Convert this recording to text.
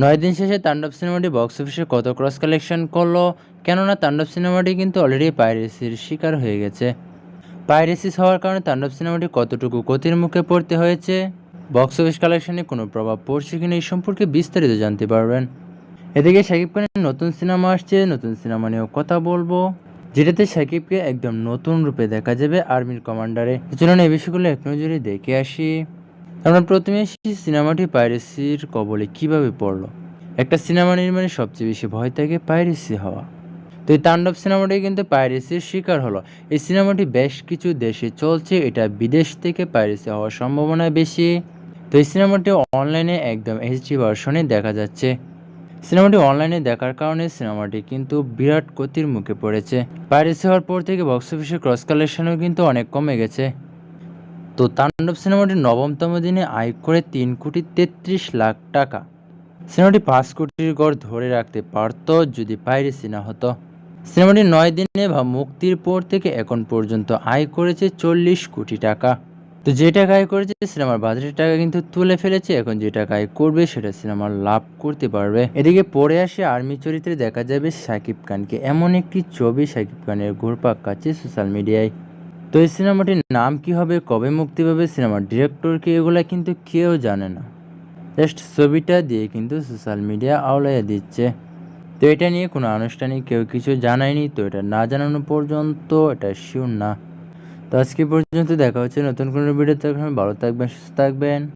নয় দিন শেষে তাণ্ডব সিনেমাটি বক্স অফিসে কত ক্রস কালেকশন করল? কেননা তাণ্ডব সিনেমাটি কিন্তু অলরেডি পাইরেসির শিকার হয়ে গেছে। পাইরেসিস হওয়ার কারণে তাণ্ডব সিনেমাটি কতটুকু ক্ষতির মুখে পড়তে হয়েছে? বক্স অফিস কালেকশনে কোনো প্রভাব পড়ছে কিনা এই সম্পর্কে বিস্তারিত জানতে পারবেন। এদিকে শাকিব খানের নতুন সিনেমা আসছে, নতুন সিনেমা নিয়েও কথা বলব, যেটাতে শাকিবকে একদম নতুন রূপে দেখা যাবে আর্মির কমান্ডারে। চলুন এই বিষয়গুলো এক নজরে দেখে আসি। আমরা প্রথমে এসেছি সিনেমাটি পাইরেসির কবলে কীভাবে পড়ল? একটা সিনেমা নির্মাণে সবচেয়ে বেশি ভয় থাকে পাইরেসি হওয়া। তো এই তাণ্ডব সিনেমাটি কিন্তু পাইরেসির শিকার হলো। এই সিনেমাটি বেশ কিছু দেশে চলছে, এটা বিদেশ থেকে পাইরেসি হওয়ার সম্ভাবনা বেশি। তো এই সিনেমাটি অনলাইনে একদম এইচডি ভার্সনে দেখা যাচ্ছে। সিনেমাটি অনলাইনে দেখার কারণে সিনেমাটি কিন্তু বিরাট ক্ষতির মুখে পড়েছে। পাইরেসি হওয়ার পর থেকে বক্স অফিসের ক্রস কালেকশনও কিন্তু অনেক কমে গেছে। তো তাণ্ডব সিনেমাটি নবমতম দিনে আয় করে তিন কোটি তেত্রিশ লাখ টাকা। সিনেমাটি পাঁচ কোটির গড় ধরে রাখতে পারত যদি পাইরেসি না হতো। সিনেমাটি নয় দিনে বা মুক্তির পর থেকে এখন পর্যন্ত আয় করেছে চল্লিশ কোটি টাকা। তো যে টাকা আয় করেছে সিনেমার বাজেটের টাকা কিন্তু তুলে ফেলেছে, এখন যে টাকা আয় করবে সেটা সিনেমার লাভ করতে পারবে। এদিকে পরে আসে আর্মি চরিত্রে দেখা যাবে শাকিব খানকে। এমন একটি ছবি শাকিব খানের ঘুরপাক কাছে সোশ্যাল মিডিয়ায়। তো এই সিনেমাটির নাম কি হবে, কবে মুক্তি পাবে সিনেমার ডিরেক্টর কে, এগুলো কিন্তু কেউ জানে না। জাস্ট ছবিটা দিয়ে কিন্তু সোশ্যাল মিডিয়া আওলাইয়া দিচ্ছে। তো এটা নিয়ে কোনো আনুষ্ঠানিক কেউ কিছু জানায়নি, তো এটা না জানানো পর্যন্ত এটা শিওর না। তো আজকে পর্যন্ত দেখা হচ্ছে নতুন কোনো ভিডিও থাকবেন ভালো থাকবেন, সুস্থ থাকবেন।